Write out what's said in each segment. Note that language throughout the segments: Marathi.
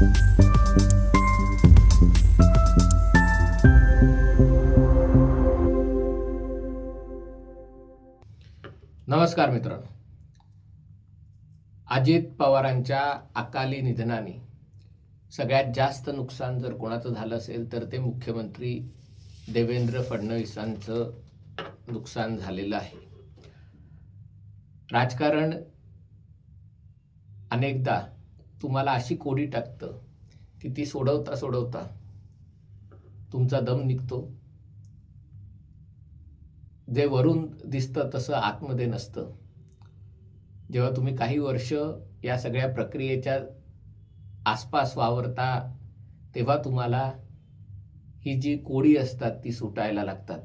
नमस्कार मित्रांनो. अजित पवारांच्या अकाली निधनाने सगळ्यात जास्त नुकसान जर कोणाचं झालं असेल तर ते मुख्यमंत्री देवेंद्र फडणवीसांचं नुकसान झालेलं आहे. राजकारण अनेकदा तुम्हाला अशी कोडी टाकतं की ती सोडवता सोडवता तुमचा दम निघतो. जे वरून दिसतं तसं आतमध्ये नसतं. जेव्हा तुम्ही काही वर्ष या सगळ्या प्रक्रियेच्या आसपास वावरता तेव्हा तुम्हाला ही जी कोडी असतात ती सुटायला लागतात.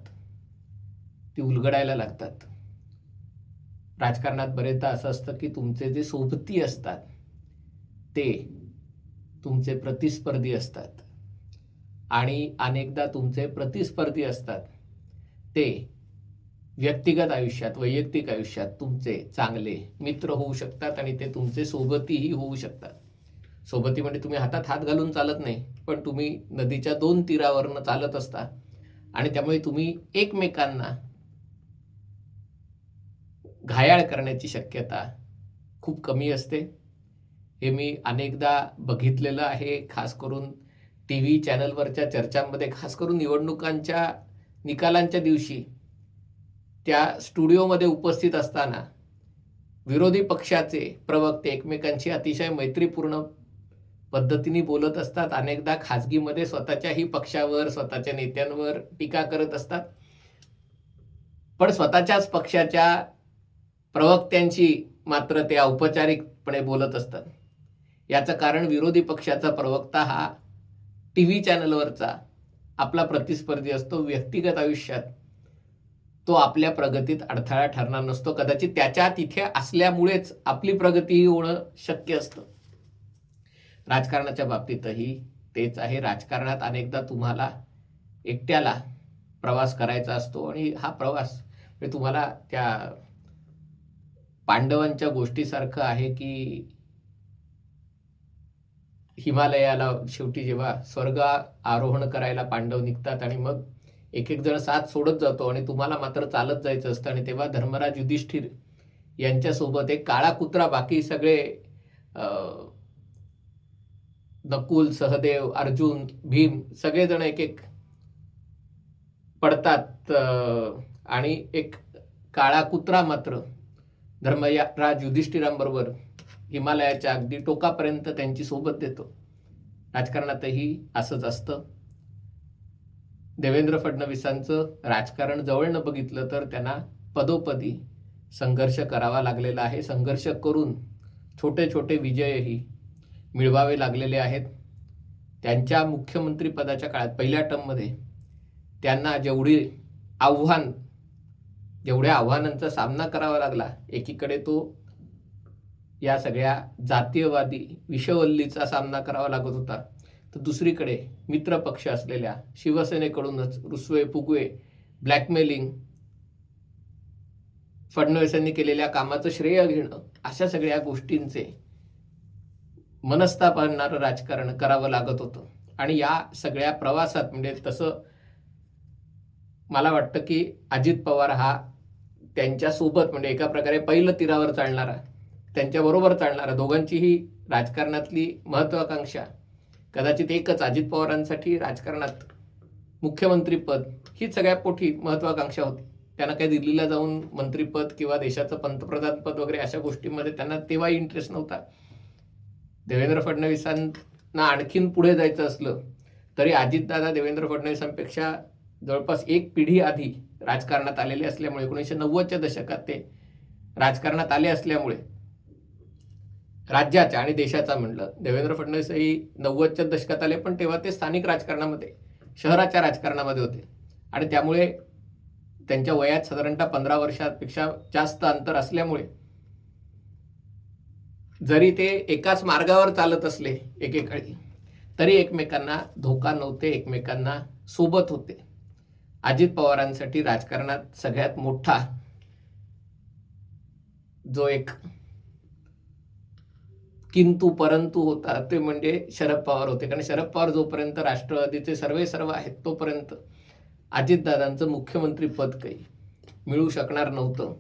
ती उलगडायला लागतात. राजकारणात बरेचदा असं असतं की तुमचे जे सोबती असतात ते तुमचे प्रतिस्पर्धी असतात. आणि अनेकदा तुमचे प्रतिस्पर्धी असतात. ते व्यक्तिगत आयुष्यात वैयक्तिक आयुष्यात तुमचे चांगले मित्र होऊ शकतात आणि ते तुमचे सोबतीही होऊ शकतात. सोबती म्हणजे तुम्ही हातात हात घालून चालत नाही पण तुम्ही नदीच्या दोन तीरावरनं चालत असता. आणि त्यामुळे तुम्ही एकमेकांना घायाळ करण्याची शक्यता खूप कमी असते. हे मी अनेकदा बघितलेलं आहे खास करून टी व्ही चॅनलवरच्या चर्चांमध्ये खास करून निवडणुकांच्या निकालांच्या दिवशी. त्या स्टुडिओमध्ये उपस्थित असताना विरोधी पक्षाचे प्रवक्ते एकमेकांशी अतिशय मैत्रीपूर्ण पद्धतीने बोलत असतात. अनेकदा खाजगीमध्ये स्वतःच्याही पक्षावर स्वतःच्या नेत्यांवर टीका करत असतात. पण स्वतःच्याच पक्षाच्या प्रवक्त्यांशी मात्र ते औपचारिकपणे बोलत असतात. याचं कारण विरोधी पक्षाचा प्रवक्ता हा टी व्ही चॅनलवरचा आपला प्रतिस्पर्धी असतो व्यक्तिगत आयुष्यात तो आपल्या प्रगतीत अडथळा ठरणार नसतो. कदाचित त्याच्या तिथे असल्यामुळेच आपली प्रगतीही होणं शक्य असतं. राजकारणाच्या बाबतीतही तेच आहे. राजकारणात अनेकदा तुम्हाला एकट्याला प्रवास करायचा असतो आणि हा प्रवास तुम्हाला त्या पांडवांच्या गोष्टीसारखं आहे की हिमालयाला शेवटी जेव्हा स्वर्ग आरोहण करायला पांडव निघतात आणि मग एक एक जण साथ सोडत जातो आणि तुम्हाला मात्र चालत जायचं असतं आणि तेव्हा धर्मराज युधिष्ठिर यांच्यासोबत एक काळा कुत्रा बाकी सगळे नकुल सहदेव अर्जुन भीम सगळेजण एक एक पडतात आणि एक काळा कुत्रा मात्र धर्मराज युधिष्ठिरांबरोबर हिमालयाच्या अगदी टोकापर्यंत त्यांची सोबत देतो. राजकारणातही असंच असतं. देवेंद्र फडणवीसांचं राजकारण जवळनं बघितलं तर त्यांना पदोपदी संघर्ष करावा लागलेला आहे. संघर्ष करून छोटे छोटे विजयही मिळवावे लागलेले आहेत. त्यांच्या मुख्यमंत्रीपदाच्या काळात पहिल्या टर्ममध्ये त्यांना जेवढी आव्हान जेवढ्या आव्हानांचा सामना करावा लागला एकीकडे तो या सगळ्या जातीयवादी विषवल्लीचा सामना करावा लागत होता. तर दुसरीकडे मित्रपक्ष असलेल्या शिवसेनेकडूनच रुसवे फुगवे ब्लॅकमेलिंग फडणवीसांनी केलेल्या कामाचं श्रेय घेणं अशा सगळ्या गोष्टींचे मनस्ताप आणणारं राजकारण करावं लागत होतं. आणि या सगळ्या प्रवासात म्हणजे तसं मला वाटतं की अजित पवार हा त्यांच्यासोबत म्हणजे एका प्रकारे पहिलं तीरावर चालणारा त्यांच्याबरोबर चालणारा दोघांचीही राजकारणातली महत्वाकांक्षा कदाचित एकच अजित पवारांसाठी राजकारणात मुख्यमंत्रीपद ही सगळ्यात मोठी महत्वाकांक्षा होती. त्यांना काही दिल्लीला जाऊन मंत्रीपद किंवा देशाचं पंतप्रधानपद वगैरे अशा गोष्टींमध्ये त्यांना तेव्हाही इंटरेस्ट नव्हता. देवेंद्र फडणवीसांना आणखीन पुढे जायचं असलं तरी अजितदादा देवेंद्र फडणवीसांपेक्षा जवळपास एक पिढी आधी राजकारणात आलेले असल्यामुळे एकोणीसशे नव्वदच्या दशकात ते राजकारणात आले असल्यामुळे राज्याच्या आणि देशाचा म्हटलं देवेंद्र फडणवीस ही नव्वदच्या दशकात आले पण तेव्हा ते स्थानिक राजकारणामध्ये शहराच्या राजकारणामध्ये होते. आणि त्यामुळे त्यांच्या वयात साधारणतः पंधरा वर्षापेक्षा जास्त अंतर असल्यामुळे जरी ते एकाच मार्गावर चालत असले एकेकाळी तरी एकमेकांना धोका नव्हते एकमेकांना सोबत होते. अजित पवारांसाठी राजकारणात सगळ्यात मोठा जो एक किंतु परंतु होता ते म्हणजे शरद पवार होते. कारण शरद पवार जोपर्यंत राष्ट्रवादीचे सर्वे सर्व आहेत तोपर्यंत अजितदादांचं मुख्यमंत्री पद काही मिळू शकणार नव्हतं.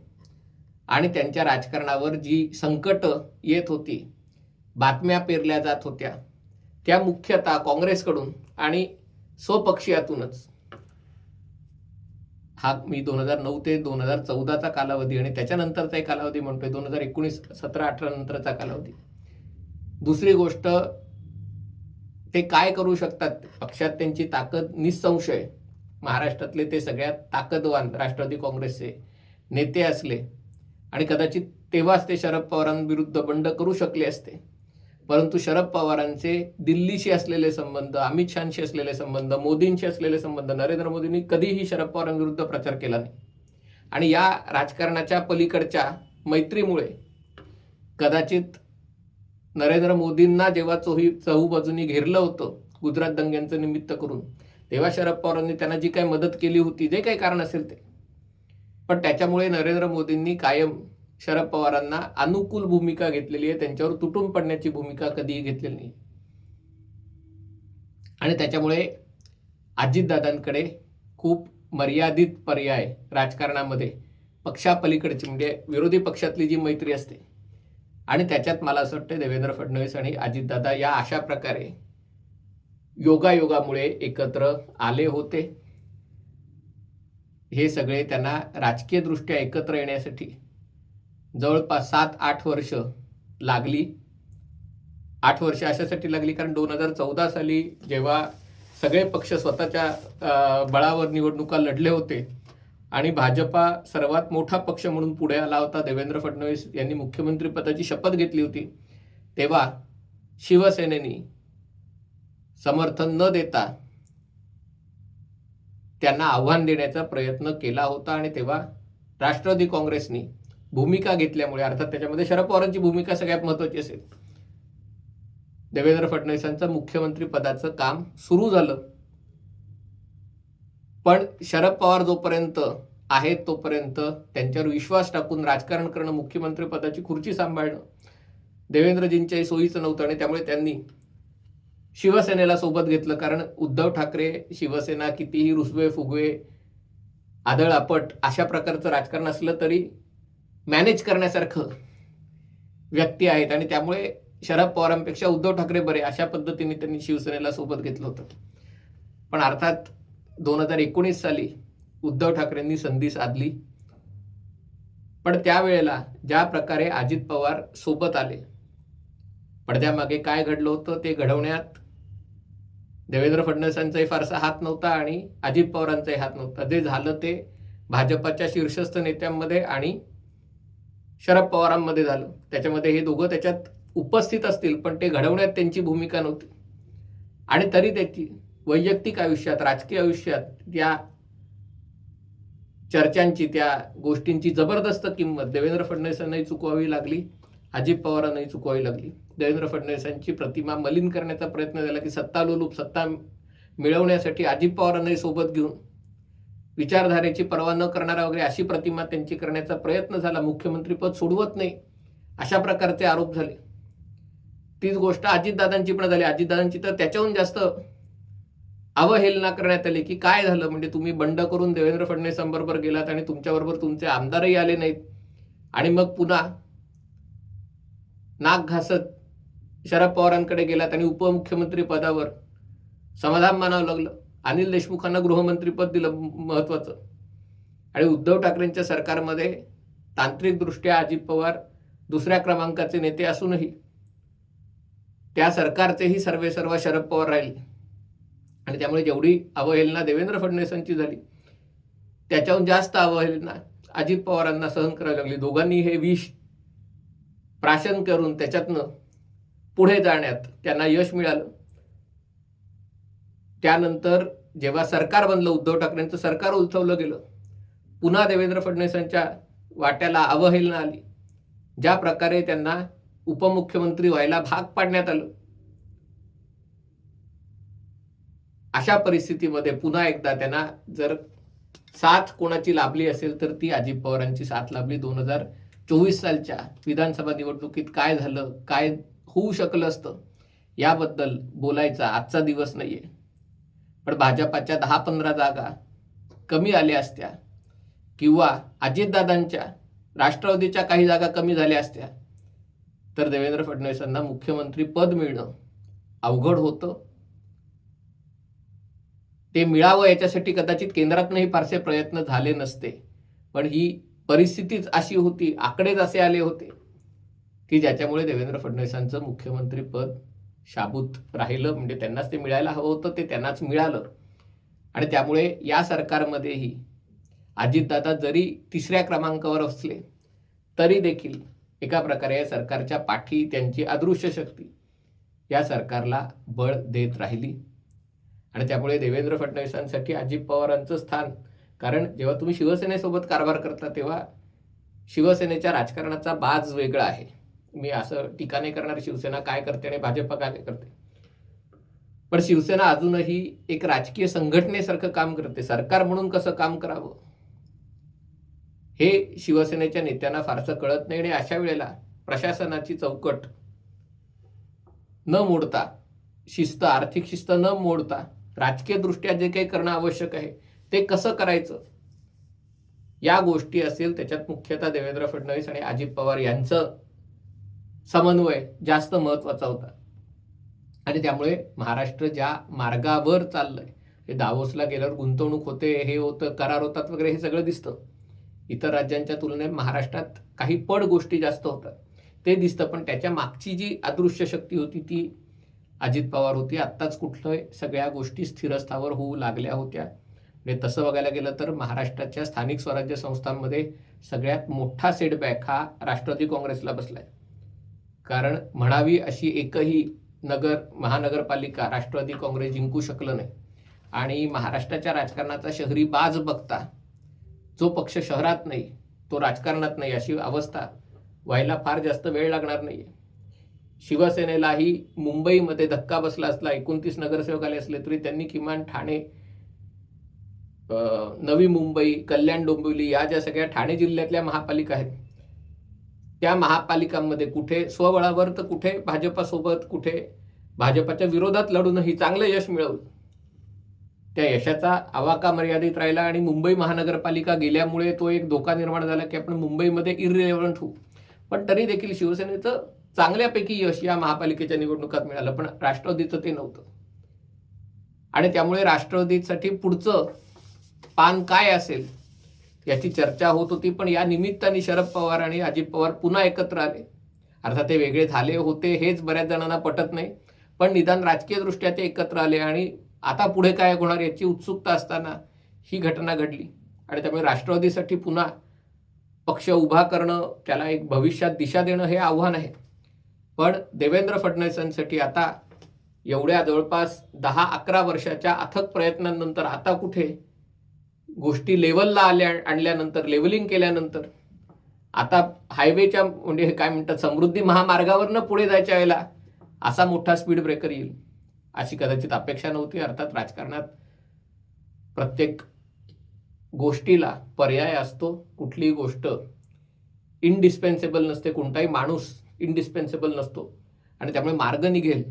आणि त्यांच्या राजकारणावर जी संकट येत होती बातम्या पेरल्या जात होत्या त्या मुख्यतः काँग्रेसकडून आणि स्वपक्षीयातूनच हा मी दोन हजार नऊ ते दोन हजार चौदाचा कालावधी आणि त्याच्यानंतरचा कालावधी म्हणतोय दोन हजार एकोणीस सतरा अठरा नंतरचा कालावधी. दुसरी गोष्ट ते काय करू शकतात? पक्षात त्यांची ताकद निसंशय. महाराष्ट्रातले ते सगळ्यात ताकदवान राष्ट्रवादी काँग्रेसचे नेते असले आणि कदाचित तेव्हाच ते शरद पवारांविरुद्ध बंड करू शकले असते. परंतु शरद पवारांचे दिल्लीशी असलेले संबंध अमित शहाशी असलेले संबंध मोदींशी असलेले संबंध नरेंद्र मोदींनी कधीही शरद पवारांविरुद्ध प्रचार केला नाही. आणि या राजकारणाच्या पलीकडच्या मैत्रीमुळे कदाचित नरेंद्र मोदींना जेव्हा चोही चहूबाजूनी घेरलं होतं गुजरात दंग्यांचं निमित्त करून तेव्हा शरद पवारांनी त्यांना जी काही मदत केली होती जे काही कारण असेल ते. पण त्याच्यामुळे नरेंद्र मोदींनी कायम शरद पवारांना अनुकूल भूमिका घेतलेली आहे त्यांच्यावर तुटून पडण्याची भूमिका कधीही घेतलेली नाही. आणि त्याच्यामुळे अजितदादांकडे खूप मर्यादित पर्याय राजकारणामध्ये पक्षापलीकडची म्हणजे विरोधी पक्षातली जी मैत्री असते आणि त्याच्यात मला असं वाटतं देवेंद्र फडणवीस आणि अजितदादा या अशा प्रकारे योगायोगामुळे एकत्र आले होते. हे सगळे त्यांना राजकीयदृष्ट्या एकत्र येण्यासाठी जवळपास सात आठ वर्ष लागली. आठ वर्ष अशासाठी लागली कारण दोन हजार चौदा साली जेव्हा सगळे पक्ष स्वतःच्या बळावर निवडणुका लढले होते आणि भाजपा सर्वात मोठा पक्ष म्हणून पुढे आला होता देवेंद्र फडणवीस यांनी मुख्यमंत्री पदाची शपथ घेतली होती. तेव्हा शिवसेनेनी समर्थन न देता त्यांना आव्हान देण्याचा प्रयत्न केला होता आणि तेव्हा राष्ट्रवादी काँग्रेसनी भूमिका घेतल्यामुळे अर्थात त्याच्यामध्ये शरद पवारांची भूमिका सगळ्यात महत्वाची असेल देवेंद्र फडणवीसांचं मुख्यमंत्री पदाचं काम सुरू झालं. पण शरद पवार जोपर्यंत आहेत तोपर्यंत त्यांच्यावर विश्वास टाकून राजकारण करणं मुख्यमंत्री पदाची खुर्ची सांभाळणं देवेंद्रजींच्याही सोयीचं नव्हतं आणि त्यामुळे त्यांनी शिवसेनेला सोबत घेतलं. कारण उद्धव ठाकरे शिवसेना कितीही रुसवे फुगवे आदळ आपट अशा प्रकारचं राजकारण असलं तरी मॅनेज करण्यासारखं व्यक्ती आहेत. आणि त्यामुळे शरद पवारांपेक्षा उद्धव ठाकरे बरे अशा पद्धतीने त्यांनी शिवसेनेला सोबत घेतलं होतं. पण अर्थात दोन हजार एकोणीस साली उद्धव ठाकरेंनी संधी साधली. पण त्यावेळेला ज्या प्रकारे अजित पवार सोबत आले पडद्यामागे काय घडलं होतं ते घडवण्यात देवेंद्र फडणवीसांचाही फारसा हात नव्हता आणि अजित पवारांचाही हात नव्हता. जे झालं ते भाजपाच्या शीर्षस्थ नेत्यांमध्ये आणि शरद पवारांमध्ये झालं. त्याच्यामध्ये हे दोघं त्याच्यात उपस्थित असतील पण ते घडवण्यात त्यांची भूमिका नव्हती. आणि तरी त्याची वैयक्तिक आयुष्यात राजकीय आयुष्यात या चर्चांची त्या गोष्टींची जबरदस्त किंमत देवेंद्र फडणवीसांनाही चुकवावी लागली अजित पवारांनाही चुकवावी लागली. देवेंद्र फडणवीसांची प्रतिमा मलिन करण्याचा प्रयत्न झाला की सत्ता लोलूप सत्ता मिळवण्यासाठी अजित पवारांनाही सोबत घेऊन विचारधारेची पर्वा न करणारा वगैरे अशी प्रतिमा त्यांची करण्याचा प्रयत्न झाला. मुख्यमंत्रीपद सोडवत नाही अशा प्रकारचे आरोप झाले. तीच गोष्ट अजितदादांची पण झाली. अजितदादांची तर त्याच्याहून जास्त अवहेलना करण्यात आली की काय झालं? म्हणजे तुम्ही बंड करून देवेंद्र फडणवीसांबरोबर गेलात आणि तुमच्याबरोबर तुमचे आमदारही आले नाहीत. आणि मग पुन्हा नाक घासत शरद पवारांकडे गेलात आणि उपमुख्यमंत्री पदावर समाधान मानावं लागलं. अनिल देशमुखांना गृहमंत्रीपद दिलं महत्वाचं. आणि उद्धव ठाकरेंच्या सरकारमध्ये तांत्रिकदृष्ट्या अजित पवार दुसऱ्या क्रमांकाचे नेते असूनही त्या सरकारचेही सर्वे सर्व शरद पवार राहिले. आणि त्यामुळे जेवढी अवहेलना देवेंद्र फडणवीसांची झाली त्याच्याहून जास्त अवहेलना अजित पवारांना सहन करावी लागली. दोघांनी हे विष प्राशन करून त्याच्यातनं पुढे जाण्यात त्यांना यश मिळालं. त्यानंतर जेव्हा सरकार बनलं उद्धव ठाकरेंचं सरकार उलथवलं गेलं पुन्हा देवेंद्र फडणवीसांच्या वाट्याला अवहेलना आली. ज्या प्रकारे त्यांना उपमुख्यमंत्री व्हायला भाग पाडण्यात आलं. अशा परिस्थितीमध्ये पुन्हा एकदा त्यांना जर साथ कोणाची लाभली असेल तर ती अजित पवारांची साथ लाभली. दोन हजार चोवीस सालच्या विधानसभा निवडणुकीत काय झालं काय होऊ शकलं असतं याबद्दल बोलायचा आजचा दिवस नाही आहे पण भाजपाच्या दहा पंधरा जागा कमी आल्या असत्या किंवा अजितदादांच्या राष्ट्रवादीच्या काही जागा कमी झाल्या असत्या तर देवेंद्र फडणवीसांना मुख्यमंत्री पद मिळणं अवघड होतं. ते मिळावं याच्यासाठी कदाचित केंद्रातनंही फारसे प्रयत्न झाले नसते. पण ही परिस्थितीच अशी होती आकडेच असे आले होते की ज्याच्यामुळे देवेंद्र फडणवीसांचं मुख्यमंत्रीपद शाबूत राहिलं. म्हणजे त्यांनाच ते मिळायला हवं होतं ते त्यांनाच मिळालं. आणि त्यामुळे या सरकारमध्येही अजितदादा जरी तिसऱ्या क्रमांकावर असले तरी देखील एका प्रकारे या सरकारच्या पाठी त्यांची अदृश्य शक्ती या सरकारला बळ देत राहिली. आणि त्यामुळे देवेंद्र फडणवीसांसाठी अजित पवारांचं स्थान. कारण जेव्हा तुम्ही शिवसेनेसोबत कारभार करता तेव्हा शिवसेनेच्या राजकारणाचा बाज वेगळा आहे. मी असं टीका नाही करणार शिवसेना काय करते आणि भाजप काय करते? पण शिवसेना अजूनही एक राजकीय संघटनेसारखं काम करते. सरकार म्हणून कसं काम करावं? हे शिवसेनेच्या नेत्यांना फारसं कळत नाही आणि अशा वेळेला प्रशासनाची चौकट न मोडता शिस्त आर्थिक शिस्त न मोडता राजकीय दृष्ट्या जे काही करणं आवश्यक आहे ते कसं करायचं? या गोष्टी असेल त्याच्यात मुख्यतः देवेंद्र फडणवीस आणि अजित पवार यांचं समन्वय जास्त महत्त्वाचा होता. आणि त्यामुळे महाराष्ट्र ज्या मार्गावर चाललंय हे दावोसला गेल्यावर गुंतवणूक होते हे होतं करार होतात वगैरे हे सगळं दिसतं. इतर राज्यांच्या तुलनेत महाराष्ट्रात काही पड गोष्टी जास्त होतात. ते दिसतं पण त्याच्या मागची जी अदृश्य शक्ती होती ती अजित पवार होते आत्ताच कुठलं सगळ्या गोष्टी स्थिरस्थावर होऊ लागल्या होत्या. म्हणजे तसं बघायला गेलं तर महाराष्ट्राच्या स्थानिक स्वराज्य संस्थांमध्ये सगळ्यात मोठा सेटबॅक हा राष्ट्रवादी काँग्रेसला बसलाय. कारण म्हणावी अशी एकही नगर महानगरपालिका राष्ट्रवादी काँग्रेस जिंकू शकलं नाही. आणि महाराष्ट्राच्या राजकारणाचा शहरी बाज बघता जो पक्ष शहरात नाही तो राजकारणात नाही अशी अवस्था व्हायला फार जास्त वेळ लागणार नाहीये. शिवसेनेलाही मुंबईमध्ये धक्का बसला असला एकोणतीस नगरसेवक आले असले तरी त्यांनी किमान ठाणे अं, नवी मुंबई कल्याण डोंबिवली या ज्या सगळ्या ठाणे जिल्ह्यातल्या महापालिका आहेत त्या महापालिकांमध्ये कुठे स्वबळावर तर कुठे भाजपासोबत कुठे भाजपाच्या विरोधात लढूनही चांगलं यश मिळवलं त्या यशाचा आवाका मर्यादित राहिला आणि मुंबई महानगरपालिका गेल्यामुळे तो एक धोका निर्माण झाला की आपण मुंबईमध्ये इरिलेव्हंट होऊ. पण तरी देखील शिवसेनेचं चांगल्यापैकी यश या महापालिकेच्या निवडणुकात मिळालं पण राष्ट्रवादीचं ते नव्हतं. आणि त्यामुळे राष्ट्रवादीसाठी पुढचं पान काय असेल याची चर्चा होत होती पण या निमित्ताने शरद पवार आणि अजित पवार पुन्हा एकत्र आले. अर्थात ते वेगळे झाले होते हेच बऱ्याच जणांना पटत नाही. पण निदान राजकीयदृष्ट्या ते एकत्र आले आणि आता पुढे काय होणार याची उत्सुकता असताना ही घटना घडली. आणि त्यामुळे राष्ट्रवादीसाठी पुन्हा पक्ष उभा करणं त्याला एक भविष्यात दिशा देणं हे आव्हान आहे. पण देवेंद्र फडणवीसांसाठी आता एवढ्या जवळपास दहा अकरा वर्षाच्या अथक प्रयत्नांनंतर आता कुठे गोष्टी लेवलला आल्या आणल्यानंतर लेवलिंग केल्यानंतर आता हायवेच्या म्हणजे काय म्हणतात समृद्धी महामार्गावरनं पुढे जायच्या वेळेला असा मोठा स्पीड ब्रेकर येईल अशी कदाचित अपेक्षा नव्हती. अर्थात राजकारणात प्रत्येक गोष्टीला पर्याय असतो. कुठलीही गोष्ट इनडिस्पेन्सेबल नसते. कोणताही माणूस इनडिस्पेन्सेबल नसतो. आणि त्यामुळे मार्ग निघेल.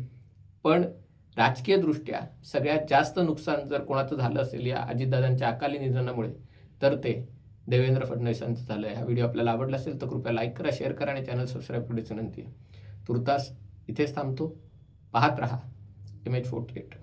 पण राजकीयदृष्ट्या सगळ्यात जास्त नुकसान जर कोणाचं झालं असेल या अजितदादांच्या अकाली निधनामुळे तर ते देवेंद्र फडणवीसांचं झालं. आहे हा व्हिडिओ आपल्याला आवडला असेल तर कृपया लाईक करा शेअर करा आणि चॅनल सबस्क्राईब करण्याची विनंती आहे. तुर्तास इथेच थांबतो. पाहत रहा. M H forty eight.